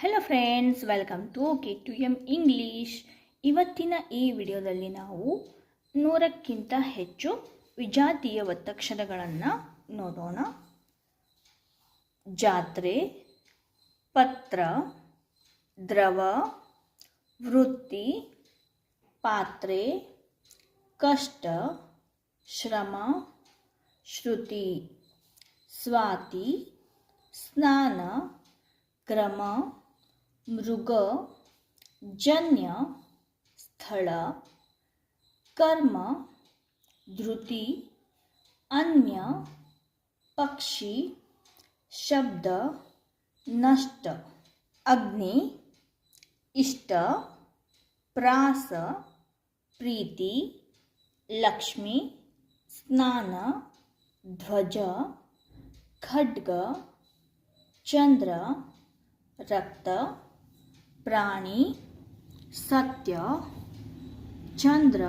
Hello friends welcome to K two M English ಇವತ್ತಿನ ಈ ವಿಡಿಯೋದಲ್ಲಿ ನಾವು ನೂರಕ್ಕಿಂತ ಹೆಚ್ಚು ವಿಜಾತಿಯ ಒತ್ತಕ್ಷರಗಳನ್ನು ನೋಡೋಣ. ಜಾತ್ರೆ, ಪತ್ರ, ದ್ರವ, ವೃತ್ತಿ, ಪಾತ್ರೆ, ಕಷ್ಟ, ಶ್ರಮ, ಶ್ರುತಿ, ಸ್ವಾತಿ, ಸ್ನಾನ, ಕ್ರಮ ಮೃಗ ಜನ್ಯ ಸ್ಥಳ ಕರ್ಮ ಧೃತಿ ಅನ್ಯ ಪಕ್ಷಿ ಶಬ್ದ ನಷ್ಟ ಅಗ್ನಿ ಇಷ್ಟ ಪ್ರಾಸ ಪ್ರೀತಿ ಲಕ್ಷ್ಮಿ ಸ್ನಾನ ಧ್ವಜ ಖಡ್ಗ ಚಂದ್ರ ರಕ್ತ प्राणी, सत्य, चंद्र,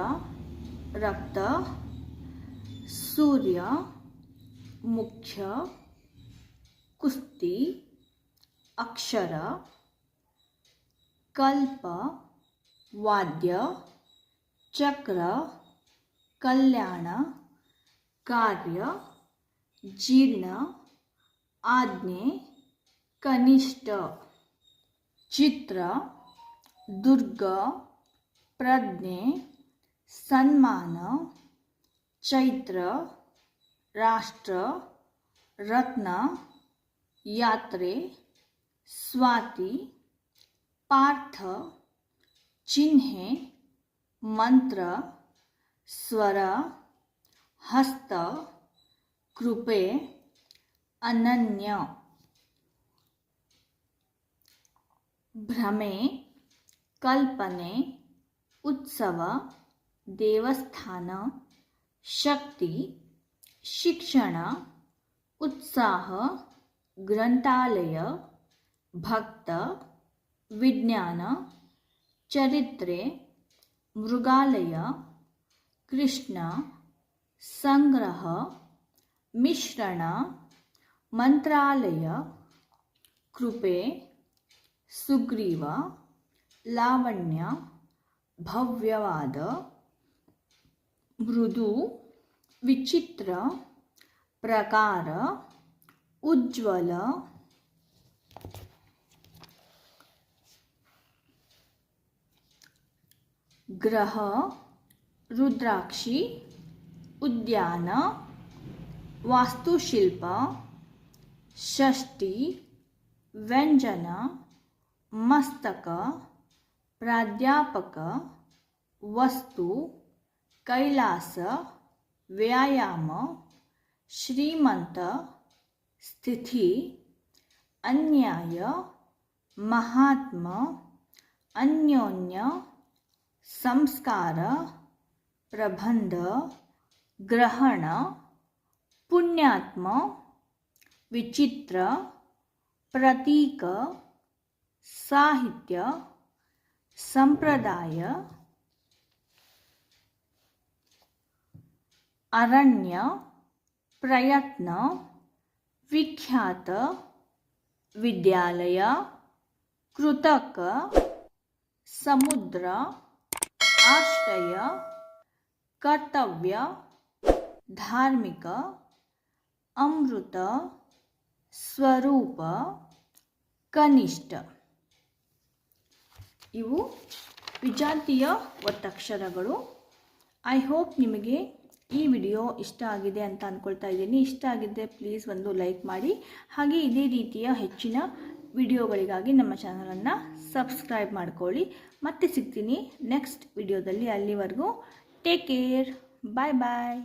रक्त, सूर्य, मुख्य, कुस्ती, अक्षर, कल्प, वाद्य, चक्र, कल्याण, कार्य, जीर्ण, आज्ञे, कनिष्ठ। ಚಿತ್ರ ದುರ್ಗ ಪ್ರಜ್ಞೆ ಸನ್ಮಾನ ಚೈತ್ರ ರಾಷ್ಟ್ರ ರತ್ನ ಯಾತ್ರೆ ಸ್ವಾತಿ ಪಾರ್ಥ ಚಿಹ್ನೆ ಮಂತ್ರ ಸ್ವರ ಹಸ್ತ ಕೃಪೆ ಅನನ್ಯ भ्रमे, कल्पने, उत्सव, देवस्थान, शक्ति, शिक्षण, उत्साह, ग्रंथालय, भक्त, विज्ञान, चरित्रे, मृगालय, कृष्ण, संग्रह, मिश्रण, मंत्रालय, कृपे ಸುಗ್ರೀವ ಲಾವಣ್ಯ ಭವ್ಯವಾದ ಮೃದು ವಿಚಿತ್ರ ಪ್ರಕಾರ ಉಜ್ವಲ ಗ್ರಹ ರುದ್ರಾಕ್ಷಿ ಉದ್ಯಾನ ವಾಸ್ತುಶಿಲ್ಪ ಷಷ್ಠಿ ವ್ಯಂಜನ मस्तक, प्राध्यापक, वस्तु, कैलास, व्यायाम, श्रीमंत, स्थिति, अन्याय, महात्मा, अन्योन्य, संस्कार, प्रबंध, ग्रहण, पुण्यात्म, विचित्र, प्रतीक ಸಾಹಿತ್ಯ ಸಂಪ್ರದಾಯ ಅರಣ್ಯ ಪ್ರಯತ್ನ ವಿಖ್ಯಾತ ವಿದ್ಯಾಲಯ ಕೃತಕ ಸಮುದ್ರ ಆಶ್ರಯ ಕರ್ತವ್ಯ ಧಾರ್ಮಿಕ ಅಮೃತ ಸ್ವರೂಪ ಕನಿಷ್ಠ ಇವು ವಿಜಾತಿಯ ಒತ್ತಕ್ಷರಗಳು. ಐ ಹೋಪ್ ನಿಮಗೆ ಈ ವಿಡಿಯೋ ಇಷ್ಟ ಆಗಿದೆ ಅಂತ ಅಂದ್ಕೊಳ್ತಾ ಇದ್ದೀನಿ. ಇಷ್ಟ ಆಗಿದ್ದರೆ ಪ್ಲೀಸ್ ಒಂದು ಲೈಕ್ ಮಾಡಿ. ಹಾಗೆ ಇದೇ ರೀತಿಯ ಹೆಚ್ಚಿನ ವಿಡಿಯೋಗಳಿಗಾಗಿ ನಮ್ಮ ಚಾನಲನ್ನು ಸಬ್ಸ್ಕ್ರೈಬ್ ಮಾಡ್ಕೊಳ್ಳಿ. ಮತ್ತೆ ಸಿಗ್ತೀನಿ ನೆಕ್ಸ್ಟ್ ವಿಡಿಯೋದಲ್ಲಿ ಅಲ್ಲಿವರೆಗೂ. ಟೇಕ್ ಕೇರ್ ಬಾಯ್ ಬಾಯ್